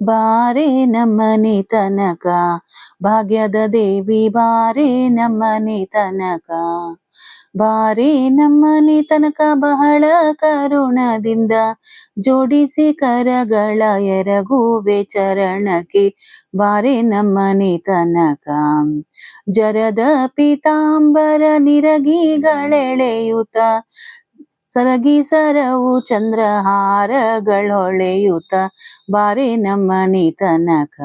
ಬಾರೆ ನಮ್ಮನೆ ತನಕ. ಭಾಗ್ಯದ ದೇವಿ ಬಾರೆ ನಮ್ಮನೆ ತನಕ. ಬಾರೆ ನಮ್ಮನೆ ತನಕ ಬಹಳ ಕರುಣದಿಂದ ಜೋಡಿಸಿ ಕರಗಳ ಎರಗುವೆ ಚರಣಕ್ಕೆ. ಬಾರೆ ನಮ್ಮನೆ ತನಕ. ಜರದ ಪೀತಾಂಬರ ನಿರಗಿಗಳೆಳೆಯುತ್ತ ಸರಗಿ ಸರವು ಚಂದ್ರಹಾರಗಳೊಳೆಯುತ ಬಾರೆ ನಮ್ಮ ನಿತನಕ.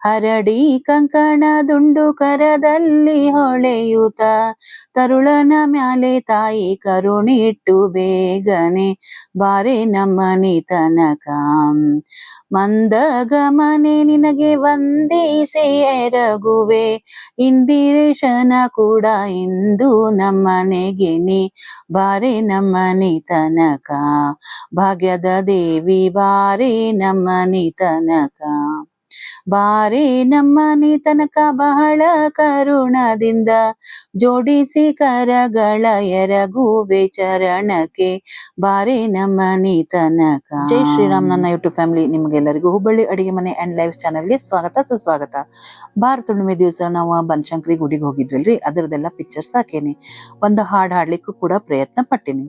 ಹರಡಿ ಕಂಕಣ ದುಂಡು ಕರದಲ್ಲಿ ಹೊಳೆಯುತ ತರುಳನ ಮ್ಯಾಲೆ ತಾಯಿ ಕರುಣಿಟ್ಟು ಬೇಗನೆ. ಬಾರೆ ನಮ್ಮ ನಿತನಕ. ಮಂದ ಗಮನೆ ನಿನಗೆ ವಂದಿಸಿ ಎರಗುವೆ. ಇಂದಿರೇಶನ ಕೂಡ ಇಂದು ನಮ್ಮನೆಗೆ ನೀ ಬಾರೆ ನಮ್ಮನೆ ತನಕ ಭಾಗ್ಯದ ದೇವಿ ಬಾರಿ ನಮ್ಮನೆ ತನಕ ಬಾರೆ ನಮ್ಮ ತನಕ ಬಹಳ ಕರುಣದಿಂದ ಜೋಡಿಸಿ ಕರಗಳ ಎರಗುವೆ ಚರಣಕ್ಕೆ ಬಾರಿ ನಮ್ಮ ತನಕ. ಜೈ ಶ್ರೀರಾಮ್ ನನ್ನ ಯೂಟ್ಯೂಬ್ ಫ್ಯಾಮಿಲಿ ನಿಮಗೆಲ್ಲರಿಗೂ ಹುಬ್ಬಳ್ಳಿ ಅಡಿಗೆ ಮನೆ ಅಂಡ್ ಲೈಫ್ ಚಾನಲ್ಗೆ ಸ್ವಾಗತ, ಸುಸ್ವಾಗತ. ಭಾರತ ಹುಣ್ಣಿಮೆ ದಿವಸ ನಾವು ಬನಶಂಕರಿ ಗುಡಿಗೆ ಹೋಗಿದ್ವಲ್ರಿ ಅದರದೆಲ್ಲ ಪಿಕ್ಚರ್ಸ್ ಹಾಕೇನಿ. ಒಂದು ಹಾಡ್ ಹಾಡ್ಲಿಕ್ಕೂ ಕೂಡ ಪ್ರಯತ್ನ ಪಟ್ಟಿನಿ.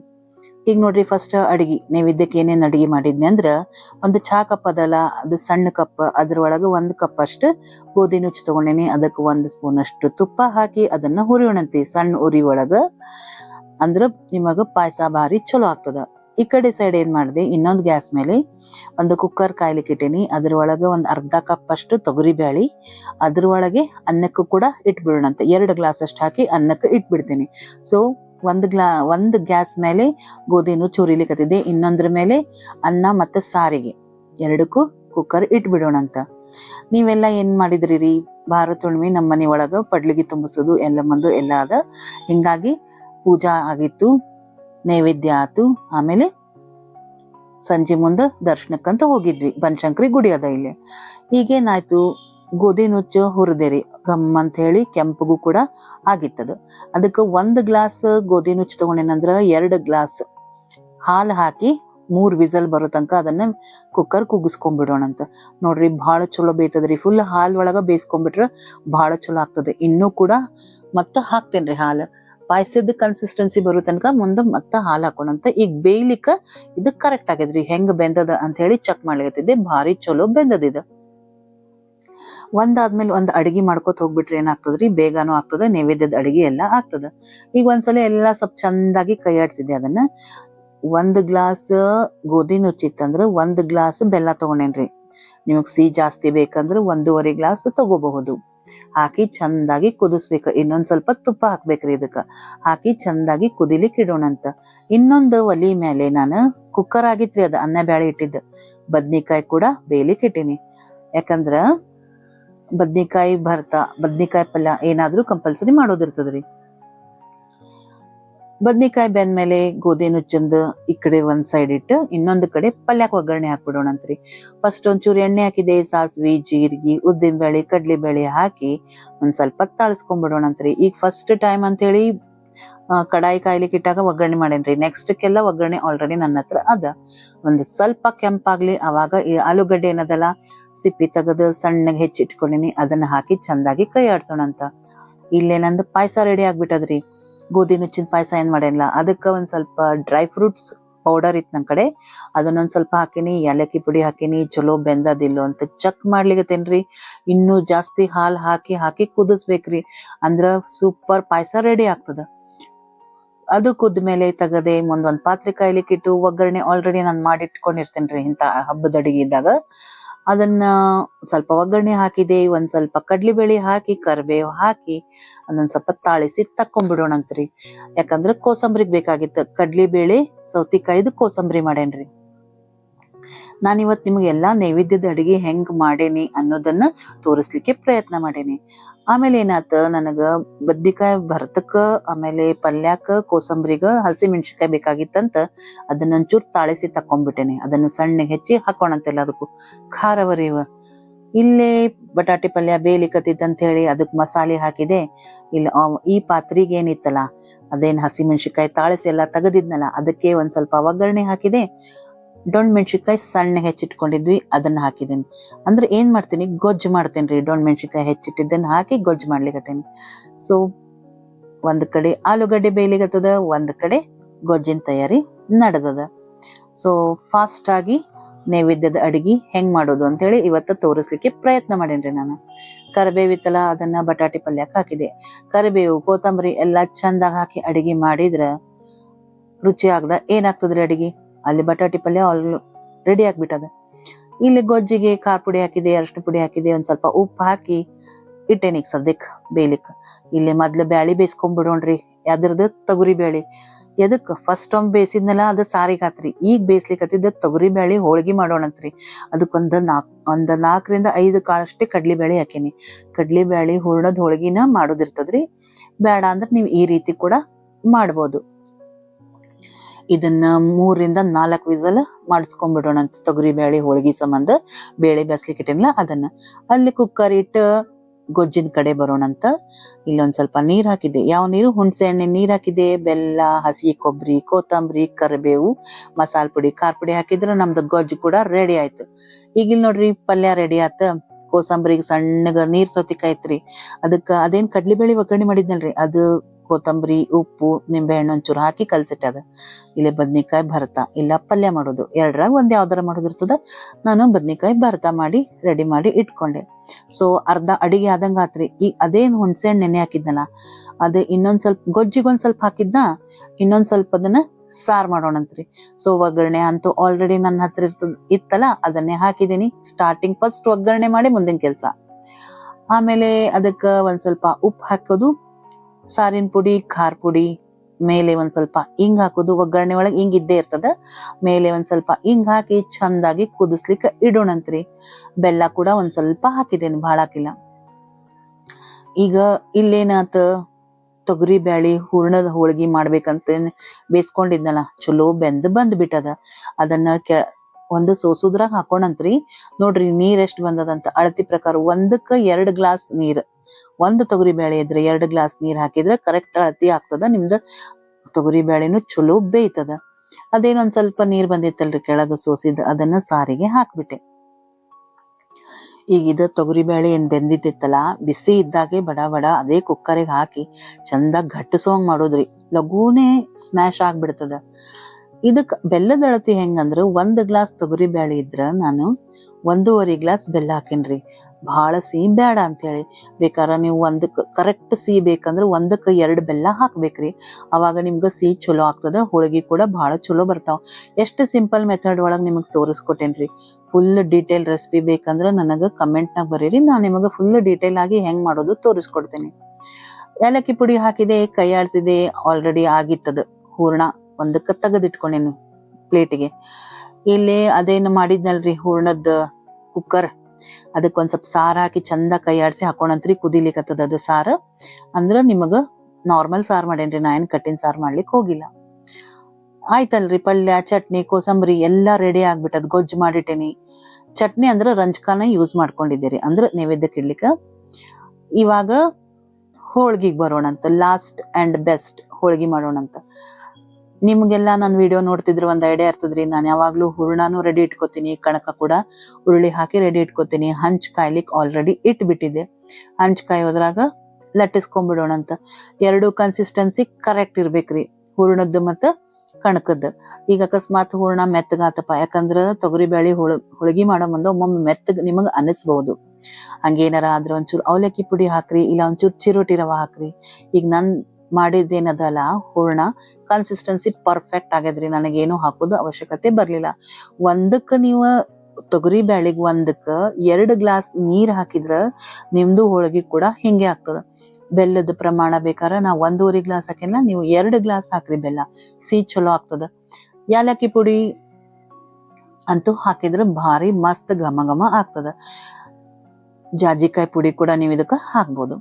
ಈಗ ನೋಡ್ರಿ ಫಸ್ಟ್ ಅಡಿಗೆ. ನೈವೇದ್ಯಕ್ಕೆ ಏನೇನು ಅಡಿಗೆ ಮಾಡಿದ್ನಿ ಅಂದ್ರ ಒಂದು ಚಹಾ ಕಪ್ ಅದಲ್ಲ, ಅದು ಸಣ್ಣ ಕಪ್ ಅದ್ರೊಳಗೆ ಒಂದ್ ಕಪ್ ಅಷ್ಟು ಗೋಧಿ ನುಚ್ಚು ತಗೊಂಡೇನಿ. ಅದಕ್ಕೆ ಒಂದ್ ಸ್ಪೂನ್ ಅಷ್ಟು ತುಪ್ಪ ಹಾಕಿ ಅದನ್ನ ಹುರಿಯೋಣಂತಿ ಸಣ್ಣ ಉರಿ ಒಳಗ. ಅಂದ್ರ ನಿಮಗೆ ಪಾಯಸ ಭಾರಿ ಚಲೋ ಆಗ್ತದ. ಈ ಕಡೆ ಸೈಡ್ ಏನ್ ಮಾಡಿದೆ, ಇನ್ನೊಂದು ಗ್ಯಾಸ್ ಮೇಲೆ ಒಂದು ಕುಕ್ಕರ್ ಕಾಯ್ಲಿಕ್ಕೆ ಇಟ್ಟೇನಿ. ಅದ್ರೊಳಗ ಒಂದ್ ಅರ್ಧ ಕಪ್ ಅಷ್ಟು ತೊಗರಿ ಬ್ಯಾಳಿ ಅದ್ರೊಳಗೆ ಅನ್ನಕ್ಕೂ ಕೂಡ ಇಟ್ಬಿಡೋಣಂತೆ. ಎರಡು ಗ್ಲಾಸ್ ಅಷ್ಟು ಹಾಕಿ ಅನ್ನಕ್ಕೆ ಇಟ್ಬಿಡ್ತೀನಿ. ಸೊ ಒಂದ್ ಗ್ಲಾ, ಒಂದು ಗ್ಯಾಸ್ ಮೇಲೆ ಗೋಧಿನು ನುಚ್ಚು ಹುರಿಲಿಕತ್ತಿದ್ದೆ ಇನ್ನೊಂದ್ರ ಮೇಲೆ ಅನ್ನ ಮತ್ತು ಸಾರಿಗೆ. ಎರಡಕ್ಕೂ ಕುಕ್ಕರ್ ಇಟ್ಬಿಡೋಣಂತ. ನೀವೆಲ್ಲ ಏನು ಮಾಡಿದ್ರಿ ರೀ ಭಾರತ ಹುಣ್ಣಿಮೆ ನಮ್ಮ ಮನೆ ಒಳಗೆ ಪಡ್ಲಿಗೆ ತುಂಬಿಸೋದು, ಎಲ್ಲ ಮಂದು, ಎಲ್ಲ ಅದ. ಹಿಂಗಾಗಿ ಪೂಜಾ ಆಗಿತ್ತು, ನೈವೇದ್ಯ ಆತು. ಆಮೇಲೆ ಸಂಜೆ ಮುಂದೆ ದರ್ಶನಕ್ಕಂತ ಹೋಗಿದ್ವಿ. ಬನಶಂಕರಿ ಗುಡಿ ಅದ ಇಲ್ಲಿ. ಈಗೇನಾಯ್ತು? ಗೋಧಿ ನುಚ್ಚು ಹುರಿದೇರಿ. ಗಮ್ ಅಂತ ಹೇಳಿ ಕೆಂಪಗೂ ಕೂಡ ಆಗಿತ್ತದು. ಅದಕ್ಕೆ ಒಂದು ಗ್ಲಾಸ್ ಗೋಧಿ ನುಚ್ಚು ತಗೊಂಡೇನಂದ್ರ ಎರಡು ಗ್ಲಾಸ್ ಹಾಲು ಹಾಕಿ ಮೂರ್ ವಿಸಲ್ ಬರೋ ತನಕ ಅದನ್ನ ಕುಕ್ಕರ್ ಕುಗ್ಗಿಸ್ಕೊಂಡ್ಬಿಡೋಣಂತ. ನೋಡ್ರಿ ಬಹಳ ಚಲೋ ಬೇಯ್ತದ್ರಿ. ಫುಲ್ ಹಾಲ್ ಒಳಗ ಬೇಯಿಸ್ಕೊಂಡ್ಬಿಟ್ರ ಬಹಳ ಚಲೋ ಆಗ್ತದೆ. ಇನ್ನೂ ಕೂಡ ಮತ್ತ ಹಾಕ್ತೇನ್ರಿ ಹಾಲು. ಪಾಯಸದ ಕನ್ಸಿಸ್ಟೆನ್ಸಿ ಬರೋ ತನಕ ಮುಂದೆ ಮತ್ತೆ ಹಾಲು ಹಾಕೋಣಂತ. ಈಗ ಬೇಯ್ಲಿಕ್ಕೆ ಇದು ಕರೆಕ್ಟ್ ಆಗ್ಯದ್ರಿ. ಹೆಂಗ್ ಬೆಂದದ ಅಂತ ಹೇಳಿ ಚೆಕ್ ಮಾಡ್ಲಿಕತ್ತಿದ್ದೆ. ಭಾರಿ ಚಲೋ ಬೆಂದದಿದ. ಒಂದಾದ್ಮೇಲೆ ಒಂದ್ ಅಡಿಗೆ ಮಾಡ್ಕೊತ ಹೋಗ್ಬಿಟ್ರೆ ಏನಾಗ್ತದ್ರಿ? ಬೇಗನೂ ಆಗ್ತದ, ನೈವೇದ್ಯದ ಅಡಿಗೆ ಎಲ್ಲ ಆಗ್ತದ. ಈಗ ಒಂದ್ಸಲ ಎಲ್ಲಾ ಸ್ವಲ್ಪ ಚಂದಾಗಿ ಆಡ್ಸಿದೆ ಅದನ್ನ. ಒಂದ್ ಗ್ಲಾಸ್ ಗೋಧಿ ನುಚ್ಚಿತ್ತಂದ್ರ ಒಂದ್ ಗ್ಲಾಸ್ ಬೆಲ್ಲ ತಗೊಂಡೇನ್ರಿ. ನಿಮಗ್ ಸಿಹಿ ಜಾಸ್ತಿ ಬೇಕಂದ್ರ ಒಂದೂವರೆ ಗ್ಲಾಸ್ ತಗೋಬಹುದು. ಹಾಕಿ ಚಂದಾಗಿ ಕುದಿಸ್ಬೇಕ. ಇನ್ನೊಂದ್ ಸ್ವಲ್ಪ ತುಪ್ಪ ಹಾಕ್ಬೇಕ್ರಿ ಇದಕ್ಕ. ಹಾಕಿ ಚಂದಾಗಿ ಕುದಿಲಿಕ್ ಇಡೋಣಂತ. ಇನ್ನೊಂದು ಒಲಿ ಮೇಲೆ ನಾನು ಕುಕ್ಕರ್ ಆಗಿತ್ರಿ ಅದ, ಅನ್ನ ಬ್ಯಾಳಿ ಇಟ್ಟಿದ್ದ. ಬದ್ನಿಕಾಯಿ ಕೂಡ ಬೇಲಿಕ್ಕೆ ಇಟ್ಟಿನಿ. ಯಾಕಂದ್ರ ಬದ್ನಿಕಾಯಿ ಭರ್ತ, ಬದ್ನಿಕಾಯಿ ಪಲ್ಯ ಏನಾದ್ರೂ ಕಂಪಲ್ಸರಿ ಮಾಡೋದಿರ್ತದ್ರಿ. ಬದ್ನಿಕಾಯಿ ಬೆಂದ್ಮೇಲೆ ಗೋಧಿ ನುಚ್ಚಂದು ಈ ಕಡೆ ಒಂದ್ ಸೈಡ್ ಇಟ್ಟು ಇನ್ನೊಂದು ಕಡೆ ಪಲ್ಯಕ್ಕೆ ಒಗ್ಗರಣೆ ಹಾಕ್ಬಿಡೋಣ ಅಂತ್ರಿ ಫಸ್ಟ್ ಒಂಚೂರು ಎಣ್ಣೆ ಹಾಕಿದೆ, ಸಾಸಿವೆ, ಜೀರಿಗೆ ಉದ್ದಿನ ಬೇಳೆ ಕಡ್ಲಿ ಬೇಳೆ ಹಾಕಿ ಒಂದ್ ಸ್ವಲ್ಪ ತಾಳಿಸ್ಕೊಂಡ್ಬಿಡೋಣಂತ್ರಿ ಈಗ ಫಸ್ಟ್ ಟೈಮ್ ಅಂತ ಹೇಳಿ ಕಡಾಯಿ ಕಾಯ್ಲಿಕ್ಕೆ ಇಟ್ಟಾಗ ಒಗ್ಗರಣೆ ಮಾಡೇನ್ರಿ. ನೆಕ್ಸ್ಟ್ ಕೆಲ್ಲ ಒಗ್ಗರಣೆ ಆಲ್ರೆಡಿ ನನ್ನ ಹತ್ರ ಅದ. ಒಂದು ಸ್ವಲ್ಪ ಕೆಂಪಾಗ್ಲಿ, ಅವಾಗ ಈ ಆಲೂಗಡ್ಡೆ ಏನದಲ್ಲ, ಸಿಪ್ಪಿ ತೆಗೆದು ಸಣ್ಣಗೆ ಹೆಚ್ಚಿಟ್ಕೊಂಡಿನಿ, ಅದನ್ನ ಹಾಕಿ ಚಂದಾಗಿ ಕೈ ಆಡ್ಸೋಣ ಅಂತ. ಇಲ್ಲೇನಂದ್ ಪಾಯಸ ರೆಡಿ ಆಗ್ಬಿಟ್ಟದ್ರಿ. ಗೋಧಿ ನುಚ್ಚಿನ ಪಾಯಸ ಏನ್ ಮಾಡೇನಿಲ್ಲ ಅದಕ್ಕ ಒಂದ್ ಸ್ವಲ್ಪ ಡ್ರೈ ಫ್ರೂಟ್ಸ್ ಪೌಡರ್ ಇತ್ತು ನನ್ ಕಡೆ. ಅದನ್ನೊಂದು ಸ್ವಲ್ಪ ಹಾಕಿನಿ, ಏಲಕ್ಕಿ ಪುಡಿ ಹಾಕಿನಿ, ಚಲೋ ಬೆಂದದಿಲ್ಲೋ ಅಂತ ಚೆಕ್ ಮಾಡ್ಲಿಕತ್ತೇನ್ರಿ. ಇನ್ನೂ ಜಾಸ್ತಿ ಹಾಲ್ ಹಾಕಿ ಹಾಕಿ ಕುದಿಸ್ಬೇಕ್ರಿ. ಅಂದ್ರ ಸೂಪರ್ ಪಾಯಸ ರೆಡಿ ಆಗ್ತದ. ಅದು ಕುದ್ಮೇಲೆ ತೆಗದೆ ಮುಂದ್ ಒಂದ್ ಪಾತ್ರೆ ಕಾಯ್ಲಿಕ್ಕೆ ಇಟ್ಟು ಒಗ್ಗರಣೆ ಆಲ್ರೆಡಿ ನಾನ್ ಮಾಡಿಟ್ಕೊಂಡಿರ್ತೇನ್ರಿ ಇಂತ ಹಬ್ಬದ ಅಡಿಗೆ ಇದ್ದಾಗ. ಅದನ್ನ ಸ್ವಲ್ಪ ಒಗ್ಗರಣೆ ಹಾಕಿದೆ, ಒಂದ್ ಸ್ವಲ್ಪ ಕಡ್ಲಿಬೇಳೆ ಹಾಕಿ, ಕರಿಬೇವು ಹಾಕಿ ಅದನ್ನ ಸ್ವಲ್ಪ ತಾಳಿಸಿ ತಕ್ಕೊಂಡ್ಬಿಡೋಣಂತ್ರಿ ಯಾಕಂದ್ರೆ ಕೋಸಂಬರಿಗ್ ಬೇಕಾಗಿತ್ತು ಕಡ್ಲಿಬೇಳೆ, ಸೌತಿಕಾಯಿದು ಕೋಸಂಬರಿ ಮಾಡೇನ್ರಿ. ನಾನ್ ಇವತ್ತು ನಿಮ್ಗೆ ಎಲ್ಲಾ ನೈವೇದ್ಯದ ಅಡುಗೆ ಹೆಂಗ್ ಮಾಡೇನಿ ಅನ್ನೋದನ್ನ ತೋರಿಸ್ಲಿಕ್ಕೆ ಪ್ರಯತ್ನ ಮಾಡೇನಿ. ಆಮೇಲೆ ಏನಾತ ನನಗ ಬದ್ನಿಕಾಯಿ ಭರ್ತಕ್ಕ, ಆಮೇಲೆ ಪಲ್ಯಕ್ಕೆ ಕೋಸಂಬರಿಗ ಹಸಿ ಮೆಣಸಿನ್ಕಾಯಿ ಬೇಕಾಗಿತ್ತಂತ ಅದನ್ನ ಒಂಚೂರ್ ತಾಳಿಸಿ ತಕೊಂಡ್ಬಿಟ್ಟೇನೆ ಅದನ್ನ ಸಣ್ಣಗೆ ಹೆಚ್ಚಿ ಹಾಕೋಣಂತೆಲ್ಲ ಅದಕ್ಕೂ. ಖಾರವರಿವ ಇಲ್ಲೇ ಬಟಾಟೆ ಪಲ್ಯ ಬೇಲಿಕತ್ತಿತ್ ಅಂತ ಹೇಳಿ ಅದಕ್ಕೆ ಮಸಾಲೆ ಹಾಕಿದೆ. ಇಲ್ಲ ಈ ಪಾತ್ರಿಗೆ ಏನಿತ್ತಲ್ಲ, ಅದೇನ್ ಹಸಿ ಮೆಣಸಿನ್ಕಾಯಿ ತಾಳಿಸಿ ಎಲ್ಲ ತೆಗೆದಿದ್ನಲ್ಲ, ಅದಕ್ಕೆ ಒಂದ್ ಸ್ವಲ್ಪ ಒಗ್ಗರಣೆ ಹಾಕಿದೆ. ಡೊಣ್ ಮೆಣಸಿನ್ಕಾಯಿ ಸಣ್ಣ ಹೆಚ್ಚಿಟ್ಕೊಂಡಿದ್ವಿ, ಅದನ್ನ ಹಾಕಿದ್ದೀನಿ. ಅಂದ್ರೆ ಏನ್ ಮಾಡ್ತೀನಿ, ಗೊಜ್ಜು ಮಾಡ್ತೇನೆ ರೀ ಡೊಣ್ ಮೆಣಸಿನ್ಕಾಯಿ ಹೆಚ್ಚಿಟ್ಟಿದ್ದನ್ನ ಹಾಕಿ ಗೊಜ್ಜು ಮಾಡ್ಲಿಕತ್ತೀನಿ. ಸೊ ಒಂದ್ ಕಡೆ ಆಲೂಗಡ್ಡೆ ಬೇಯ್ಲಿಕತ್ತದ, ಒಂದ್ ಕಡೆ ಗೊಜ್ಜಿನ ತಯಾರಿ ನಡೆದದ. ಸೊ ಫಾಸ್ಟ್ ಆಗಿ ನೈವೇದ್ಯದ ಅಡಿಗೆ ಹೆಂಗ್ ಮಾಡೋದು ಅಂತೇಳಿ ಇವತ್ತು ತೋರಿಸ್ಲಿಕ್ಕೆ ಪ್ರಯತ್ನ ಮಾಡೇನ್ರಿ ನಾನು. ಕರಿಬೇವಿತ್ತಲ್ಲ ಅದನ್ನ ಬಟಾಟೆ ಪಲ್ಯಕ್ಕೆ ಹಾಕಿದೆ. ಕರಿಬೇವು, ಕೊತ್ತಂಬರಿ ಎಲ್ಲಾ ಚಂದಾಗ ಹಾಕಿ ಅಡಿಗೆ ಮಾಡಿದ್ರ ರುಚಿ ಆಗ್ದ, ಏನಾಗ್ತದ್ರಿ ಅಡಿಗೆ? ಅಲ್ಲಿ ಬಟಾಟಿ ಪಲ್ಯ ಆಲ್ ರೆಡಿ ಆಗ್ಬಿಟ್ಟದ. ಇಲ್ಲಿ ಗೊಜ್ಜಿಗೆ ಖಾರ ಪುಡಿ ಹಾಕಿದೆ, ಅರಶಿನ ಪುಡಿ ಹಾಕಿದೆ, ಒಂದ್ ಸ್ವಲ್ಪ ಉಪ್ಪು ಹಾಕಿ ಇಟ್ಟೇನಿಗ್ ಸದ್ಯಕ್ ಬೇಯ್ಲಿಕ್. ಇಲ್ಲಿ ಮೊದ್ಲು ಬ್ಯಾಳಿ ಬೇಯಿಸ್ಕೊಂಡ್ಬಿಡೋಣ್ರಿ, ಅದ್ರದ್ದು ತೊಗರಿ ಬ್ಯಾಳಿ. ಎದಕ್ ಫಸ್ಟ್ ಒಮ್ಮೆ ಬೇಯಿಸಿದ್ನಲ್ಲ, ಅದು ಸಾರಿಗೆ ಹಾತ್ರಿ ಈಗ ಬೇಯಿಸ್ಲಿಕತ್ತಿದ್ದ ತೊಗರಿ ಬೇಳೆ ಹೋಳಿಗೆ ಮಾಡೋಣಂತ್ರಿ. ಅದಕ್ಕೊಂದ್ ನಾಕ್, ಒಂದ್ ನಾಲ್ಕರಿಂದ ಐದು ಕಾಳಷ್ಟೇ ಕಡ್ಲಿ ಬ್ಯಾಳಿ ಹಾಕೇನಿ. ಕಡ್ಲಿ ಬ್ಯಾಳಿ ಹೂರ್ಣದ ಹೋಳಿಗೆನ ಮಾಡೋದಿರ್ತದ್ರಿ. ಬೇಡ ಅಂದ್ರೆ ನೀವು ಈ ರೀತಿ ಕೂಡ ಮಾಡ್ಬೋದು. ಇದನ್ನ ಮೂರಿಂದ ನಾಲ್ಕು ವಿಸಲ್ ಮಾಡಿಸ್ಕೊಂಡ್ಬಿಡೋಣಂತ ತೊಗರಿ ಬೇಳೆ ಹೋಳಿಗೆ ಸಂಬಂಧ ಬೇಳೆ ಬೇಸ್ಲಿಕ್ಕೆ ಇಟ್ಟಿನಲ್ಲ ಅದನ್ನ. ಅಲ್ಲಿ ಕುಕ್ಕರ್ ಇಟ್ಟು ಗೊಜ್ಜಿನ ಕಡೆ ಬರೋಣಂತ ಇಲ್ಲೊಂದ್ ಸ್ವಲ್ಪ ನೀರ್ ಹಾಕಿದೆ ಯಾವ ನೀರು? ಹುಣಸೆ ಹಣ್ಣೆ ನೀರ್ ಹಾಕಿದೆ ಬೆಲ್ಲ, ಹಸಿ ಕೊಬ್ಬರಿ ಕೊತ್ತಂಬರಿ, ಕರಿಬೇವು, ಮಸಾಲ ಪುಡಿ, ಖಾರ ಪುಡಿ ಹಾಕಿದ್ರೆ ನಮ್ದು ಗೊಜ್ಜು ಕೂಡ ರೆಡಿ ಆಯ್ತು. ಈಗ ಇಲ್ಲಿ ನೋಡ್ರಿ ಪಲ್ಯ ರೆಡಿ ಆತ. ಕೋಸಂಬರಿಗೆ ಸಣ್ಣಗ ನೀರ್ ಸೌತಿಕಾಯ್ತ್ರಿ ಅದಕ್ಕ ಅದೇನ್ ಕಡ್ಲಿ ಬೇಳೆ ಒಗ್ಗರಣೆ ಮಾಡಿದ್ನಲ್ರಿ? ಅದು ಕೊತ್ತಂಬರಿ, ಉಪ್ಪು, ನಿಂಬೆಹಣ್ಣು ಒಂಚೂರು ಹಾಕಿ ಕಲಸಿಟ್ಟದ ಇಲ್ಲಿ ಬದ್ನಿಕಾಯಿ ಭರತ, ಇಲ್ಲ ಪಲ್ಯ ಮಾಡೋದು. ಎರಡರಾಗ ಒಂದ್ ಯಾವ್ದಾರ ಮಾಡೋದಿರ್ತದ. ನಾನು ಬದ್ನಿಕಾಯಿ ಭರತ ಮಾಡಿ ರೆಡಿ ಮಾಡಿ ಇಟ್ಕೊಂಡೆ. ಸೊ ಅರ್ಧ ಅಡಿಗೆ ಆದಂಗ ಆತ್ರಿ. ಈಗ ಅದೇನ್ ಹುಣಸೆ ಹಣ್ಣು ನೆನೆ ಹಾಕಿದ್ನಲ್ಲ, ಅದೇ ಇನ್ನೊಂದ್ ಸ್ವಲ್ಪ, ಗೊಜ್ಜಿಗೊಂದ್ ಸ್ವಲ್ಪ ಹಾಕಿದ್ನ, ಇನ್ನೊಂದ್ ಸ್ವಲ್ಪ ಅದನ್ನ ಸಾರ್ ಮಾಡೋಣಂತ್ರಿ. ಸೊ ಒಗ್ಗರಣೆ ಅಂತೂ ಆಲ್ರೆಡಿ ನನ್ನ ಹತ್ರ ಇರ್ತದ, ಇತ್ತಲ್ಲ, ಅದನ್ನೇ ಹಾಕಿದ್ದೀನಿ ಸ್ಟಾರ್ಟಿಂಗ್ ಫಸ್ಟ್ ಒಗ್ಗರಣೆ ಮಾಡಿ ಮುಂದಿನ ಕೆಲ್ಸ. ಆಮೇಲೆ ಅದಕ್ಕ ಒಂದ್ ಸ್ವಲ್ಪ ಉಪ್ಪು ಹಾಕೋದು ಸಾರಿನ ಪುಡಿ, ಖಾರ ಪುಡಿ, ಮೇಲೆ ಒಂದ್ ಸ್ವಲ್ಪ ಹಿಂಗ್ ಹಾಕೋದು, ಒಗ್ಗರಣೆ ಒಳಗೆ ಹಿಂಗ್ ಇದ್ದೇ ಇರ್ತದ. ಮೇಲೆ ಒಂದ್ ಸ್ವಲ್ಪ ಹಿಂಗ್ ಹಾಕಿ ಚಂದಾಗಿ ಕುದಿಸ್ಲಿಕ್ಕೆ ಇಡೋಣಂತ್ರಿ. ಬೆಲ್ಲ ಕೂಡ ಒಂದ್ ಸ್ವಲ್ಪ ಹಾಕಿದ್ದೇನೆ, ಭಾಳ ಹಾಕಿಲ್ಲ. ಈಗ ಇಲ್ಲೇನಾತ ತೊಗರಿ ಬ್ಯಾಳಿ ಹೂರ್ಣದ ಹೋಳಿಗೆ ಮಾಡ್ಬೇಕಂತ ಬೇಯಿಸ್ಕೊಂಡಿದ್ನಲ್ಲ ಚಲೋ ಬೆಂದ್ ಬಂದ್ ಬಿಟ್ಟದ ಅದನ್ನ ಕೆ ಒಂದು ಸೋಸುದ್ರಾಗ ಹಾಕೋಣಂತ್ರಿ. ನೋಡ್ರಿ, ನೀರ್ ಎಷ್ಟ್ ಬಂದದಂತ. ಅಳತಿ ಪ್ರಕಾರ ಒಂದಕ್ಕ ಎರಡ್ ಗ್ಲಾಸ್ ನೀರ್. ಒಂದ್ ತೊಗರಿ ಬೇಳೆ ಇದ್ರೆ ಎರಡು ಗ್ಲಾಸ್ ನೀರ್ ಹಾಕಿದ್ರೆ ಕರೆಕ್ಟ್ ಅಳತಿ ಆಗ್ತದ, ನಿಮ್ದು ತೊಗರಿ ಬೇಳೆನು ಚಲೋ ಬೇಯ್ತದ. ಅದೇನೊಂದ್ ಸ್ವಲ್ಪ ನೀರ್ ಬಂದಿತ್ತಲ್ರಿ ಕೆಳಗ ಸೋಸಿದ ಅದನ್ನ ಸಾರಿಗೆ ಹಾಕ್ಬಿಟ್ಟೆ. ಈಗ ಇದ ತೊಗರಿ ಬೇಳೆ ಏನ್ ಬೆಂದಿತ್ತಿತ್ತಲ್ಲ, ಬಿಸಿ ಇದ್ದಾಗೆ ಬಡ ಬಡ ಅದೇ ಕುಕ್ಕರಿಗೆ ಹಾಕಿ ಚಂದ ಘಟ್ಟಿಸೋಂಗ್ ಮಾಡೋದ್ರಿ. ಲಘುನೇ ಸ್ಮ್ಯಾಶ್ ಆಗ್ಬಿಡ್ತದ. ಇದಕ್ ಬೆಲ್ಲದ ಅಳತಿ ಹೆಂಗಂದ್ರ ಒಂದ್ ಗ್ಲಾಸ್ ತೊಗರಿ ಬ್ಯಾಳಿ ಇದ್ರ ನಾನು ಒಂದೂವರೆ ಗ್ಲಾಸ್ ಬೆಲ್ಲ ಹಾಕೇನ್ರಿ. ಬಹಳ ಸಿಹಿ ಬೇಡ ಅಂತ ಹೇಳಿ ಬೇಕಾರ ನೀವು ಒಂದಕ್ಕೆ ಕರೆಕ್ಟ್ ಸಿಹಿ ಬೇಕಂದ್ರೆ ಒಂದಕ್ಕೆ ಎರಡು ಬೆಲ್ಲ ಹಾಕ್ಬೇಕ್ರಿ. ಅವಾಗ ನಿಮ್ಗೆ ಸಿಹಿ ಚಲೋ ಆಗ್ತದ, ಹೋಳಿಗೆ ಕೂಡ ಬಹಳ ಚಲೋ ಬರ್ತಾವ. ಎಷ್ಟು ಸಿಂಪಲ್ ಮೆಥಡ್ ಒಳಗೆ ನಿಮಗೆ ತೋರಿಸ್ಕೊಟ್ಟೇನ್ರಿ ಫುಲ್ ಡೀಟೇಲ್ ರೆಸಿಪಿ ಬೇಕಂದ್ರೆ ನನಗೆ ಕಮೆಂಟ್ ನಾಗ ಬರೀರಿ, ನಾನು ನಿಮಗೆ ಫುಲ್ ಡೀಟೇಲ್ ಆಗಿ ಹೆಂಗ್ ಮಾಡೋದು ತೋರಿಸ್ಕೊಡ್ತೇನೆ. ಏಲಕ್ಕಿ ಪುಡಿ ಹಾಕಿದೆ, ಕೈ ಆಡ್ಸಿದೆ ಆಲ್ರೆಡಿ ಆಗಿತ್ತದ ಹೂರ್ಣ. ಒಂದಕ್ಕ ತೆಗೆದಿಟ್ಕೊಂಡೇನು ಪ್ಲೇಟಿಗೆ. ಇಲ್ಲಿ ಅದೇನು ಮಾಡಿದ್ನಲ್ರಿ ಹೂರ್ಣದ ಕುಕ್ಕರ್ ಅದಕ್ಕೆ ಒಂದ್ ಸ್ವಲ್ಪ ಸಾರ್ ಹಾಕಿ ಚಂದ ಕೈ ಆಡ್ಸಿ ಹಾಕೊಂಡಂತ್ರಿ ಕುದಿಲಿಕತ್ತದ ಅದು ಸಾರ. ಅಂದ್ರ ನಿಮಗ ನಾರ್ಮಲ್ ಸಾರ್ ಮಾಡೇನ್ರಿ, ನಾ ಏನ್ ಕಟ್ಟಿನ ಸಾರ್ ಮಾಡ್ಲಿಕ್ಕೆ ಹೋಗಿಲ್ಲ. ಆಯ್ತಲ್ರಿ ಪಲ್ಯ, ಚಟ್ನಿ, ಕೋಸಂಬರಿ ಎಲ್ಲಾ ರೆಡಿ ಆಗ್ಬಿಟ್ಟದ್, ಗೊಜ್ಜು ಮಾಡಿಟ್ಟೇನಿ. ಚಟ್ನಿ ಅಂದ್ರ ರಂಜಕಾನ ಯೂಸ್ ಮಾಡ್ಕೊಂಡಿದ್ದೀರಿ, ಅಂದ್ರ ನೈವೇದ್ಯಕ್ಕೆ ಇಡ್ಲಿಕ್ಕ ಇವಾಗ ಹೋಳ್ಗಿಗ್ ಬರೋಣಂತ ಲಾಸ್ಟ್ ಅಂಡ್ ಬೆಸ್ಟ್ ಹೋಳ್ಗಿ ಮಾಡೋಣಂತ. ನಿಮ್ಗೆಲ್ಲ ನಾನು ವಿಡಿಯೋ ನೋಡ್ತಿದ್ರೆ ಒಂದು ಐಡಿಯಾ ಇರ್ತದ್ರಿ. ನಾನು ಯಾವಾಗಲೂ ಹೂರ್ಣಾನು ರೆಡಿ ಇಟ್ಕೋತೀನಿ, ಕಣಕ ಕೂಡ ಹುರುಳಿ ಹಾಕಿ ರೆಡಿ ಇಟ್ಕೋತೀನಿ. ಹಂಚ್ ಕಾಯ್ಲಿಕ್ಕೆ ಆಲ್ರೆಡಿ ಇಟ್ಬಿಟ್ಟಿದ್ದೆ. ಹಂಚ್ ಕಾಯೋದ್ರಾಗ ಲಟ್ಟಿಸ್ಕೊಂಡ್ಬಿಡೋಣಂತ ಎರಡು ಕನ್ಸಿಸ್ಟೆನ್ಸಿ ಕರೆಕ್ಟ್ ಇರ್ಬೇಕ್ರಿ. ಹೂರ್ಣದ್ದು ಮತ್ತು ಕಣಕದ್ದು. ಈಗ ಅಕಸ್ಮಾತ್ ಹೂರ್ಣ ಮೆತ್ತಗಾತಪ್ಪ. ಯಾಕಂದ್ರ ತೊಗರಿ ಬೇಳೆ ಹೋಳ, ಹೋಳ್ಗಿ ಮಾಡೋ ಮುಂದೆ ಒಮ್ಮೊಮ್ಮೆ ಮೆತ್ತಗ ನಿಮಗೆ ಅನಿಸ್ಬಹುದು ಹಂಗೇನಾರ ಆದ್ರೆ ಒಂಚೂರು ಅವಲಕ್ಕಿ ಪುಡಿ ಹಾಕ್ರಿ, ಇಲ್ಲ ಒಂಚೂರು ಚಿರೋಟಿ ರವ ಹಾಕ್ರಿ. ಈಗ ನನ್ ಮಾಡಿದ್ದೇನದಲ್ಲ? ಹೂರ್ಣ ಕನ್ಸಿಸ್ಟೆನ್ಸಿ ಪರ್ಫೆಕ್ಟ್ ಆಗ್ಯದ್ರಿ ನನಗೇನು ಹಾಕೋದು ಅವಶ್ಯಕತೆ ಬರಲಿಲ್ಲ. ಒಂದಕ್ಕ ನೀವು ತೊಗರಿ ಬ್ಯಾಳಿಗ್ ಒಂದಕ್ಕ ಎರಡು ಗ್ಲಾಸ್ ನೀರ್ ಹಾಕಿದ್ರ ನಿಮ್ಮದು ಹೋಳಿಗೆ ಕೂಡ ಹಿಂಗೆ ಆಗ್ತದ. ಬೆಲ್ಲದ ಪ್ರಮಾಣ ಬೇಕಾರ ನಾ ಒಂದೂವರೆ ಗ್ಲಾಸ್ ಹಾಕಿಲ್ಲ, ನೀವು ಎರಡು ಗ್ಲಾಸ್ ಹಾಕ್ರಿ ಬೆಲ್ಲ. ಸಿಹಿ ಚಲೋ ಆಗ್ತದ. ಯಾಲಕ್ಕಿ ಪುಡಿ ಅಂತೂ ಹಾಕಿದ್ರೆ ಭಾರಿ ಮಸ್ತ್ ಘಮ ಘಮ ಆಗ್ತದ. ಜಾಜಿಕಾಯಿ ಪುಡಿ ಕೂಡ ನೀವು ಇದಕ್ಕ ಹಾಕ್ಬೋದು.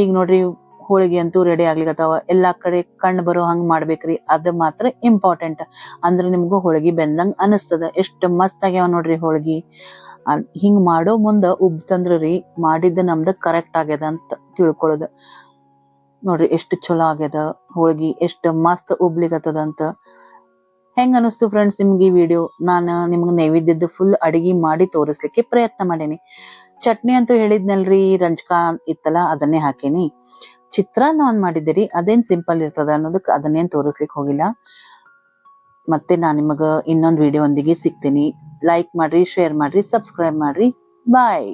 ಈಗ ನೋಡ್ರಿ ಹೋಳಿಗೆ ಅಂತೂ ರೆಡಿ ಆಗ್ಲಿಕತ್ತಾವ. ಎಲ್ಲಾ ಕಡೆ ಕಣ್ಣು ಬರೋ ಹಂಗ್ ಮಾಡ್ಬೇಕ್ರಿ. ಅದ್ ಮಾತ್ರ ಇಂಪಾರ್ಟೆಂಟ್ ಅಂದ್ರೆ ನಿಮ್ಗೂ ಹೋಳಿಗೆ ಬೆಂದಂಗ್ ಅನಿಸ್ತದ. ಎಷ್ಟ್ ಮಸ್ತ್ ಆಗ್ಯಾವ ನೋಡ್ರಿ ಹೋಳಿಗೆ. ಹಿಂಗ್ ಮಾಡೋ ಮುಂದ ಉಬ್ತಂದ್ರ ರೀ ಮಾಡಿದ್ದ ನಮ್ದ ಕರೆಕ್ಟ್ ಆಗ್ಯದ ಅಂತ ತಿಳ್ಕೊಳ್ಳೋದು ನೋಡ್ರಿ ಎಷ್ಟು ಚಲೋ ಆಗ್ಯದ ಹೋಳಿಗೆ. ಎಷ್ಟು ಮಸ್ತ್ ಉಬ್ಲಿಕತ್ತದ ಅಂತ. ಹೆಂಗ ಅನಿಸ್ತು ಫ್ರೆಂಡ್ಸ್ ನಿಮ್ಗೆ ಈ ವಿಡಿಯೋ ನಾನು ನಿಮ್ಗೆ ನೈವೇದ್ಯದ ಫುಲ್ ಅಡಿಗೆ ಮಾಡಿ ತೋರಿಸ್ಲಿಕ್ಕೆ ಪ್ರಯತ್ನ ಮಾಡೇನಿ. ಚಟ್ನಿ ಅಂತೂ ಹೇಳಿದ್ನಲ್ರಿ, ರಂಜಕ ಇತ್ತಲ್ಲ, ಅದನ್ನೇ ಹಾಕೀನಿ. ಚಿತ್ರಾನ್ನ ಆನ್ ಮಾಡಿದ್ದೀರಿ, ಅದೇನ್ ಸಿಂಪಲ್ ಇರ್ತದ ಅನ್ನೋದಕ್ಕೆ ಅದನ್ನೇನ್ ತೋರಿಸ್ಲಿಕ್ಕೆ ಹೋಗಿಲ್ಲ. ಮತ್ತೆ ನಾನ್ ನಿಮಗೆ ಇನ್ನೊಂದ್ ವಿಡಿಯೋ ಒಂದಿಗೆ ಸಿಗ್ತೀನಿ. ಲೈಕ್ ಮಾಡ್ರಿ ಶೇರ್ ಮಾಡ್ರಿ ಸಬ್ಸ್ಕ್ರೈಬ್ ಮಾಡ್ರಿ. ಬಾಯ್